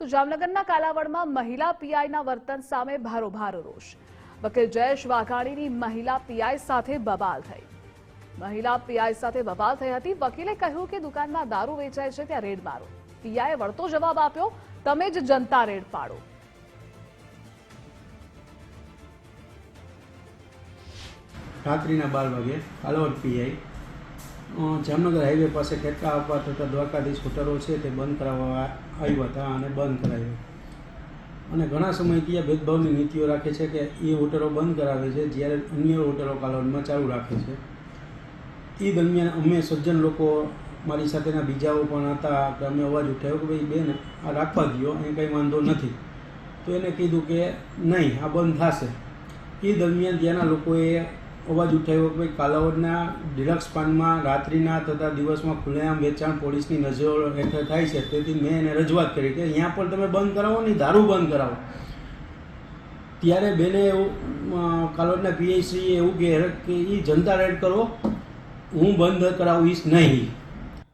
તો જામનગરના કાલાવડમાં મહિલા પીઆઈના વર્તન સામે ભારોભાર રોષ. વકીલ જયેશ વાઘાણીની મહિલા પીઆઈ સાથે બબાલ થઈ. મહિલા પીઆઈ સાથે બબાલ થઈ હતી. વકીલે કહ્યું કે દુકાનમાં દારૂ વેચાય છે ત્યાં રેડ મારો પીઆઈએ વળતો જવાબ આપ્યો, તમે જ જનતા રેડ પાડો. રાત્રિના બાર વાગે કાલાવડ પીઆઈ જામનગર હાઈવે પાસે ટેકા આપવા થતા દ્વારકાધીશ હોટલો છે તે બંધ કરાવવા આવ્યા હતા અને બંધ કરાવ્યો અને ઘણા સમય ત્યાં ભેદભાવની નીતિઓ રાખે છે કે એ હોટલો બંધ કરાવે છે જ્યારે અન્ય હોટલો કાલાવડમાં ચાલુ રાખે છે. એ દરમિયાન અમે સજ્જન લોકો મારી સાથેના બીજાઓ પણ હતા કે અમે અવાજ ઉઠાવ્યો કે ભાઈ બેન, આ રાખવા દો અહીં કંઈ વાંધો નથી. તો એને કીધું કે નહીં, આ બંધ થશે. એ દરમિયાન ત્યાંના લોકોએ અવાજ ઉઠાવ્યો કે કાલાવડના ડિલક્સ પાનમાં રાત્રિના તથા દિવસમાં ખુલ્લેઆમ વેચાણ પોલીસની નજર હેઠળ થાય છે. તેથી મેં એને રજૂઆત કરી કે અહીંયા પણ તમે બંધ કરાવો નહીં દારૂ બંધ કરાવો. ત્યારે બેને એવું કાલોડના પીએસસીએ એવું કહે કે એ જનતા રેડ કરો, હું બંધ કરાવીશ નહીં.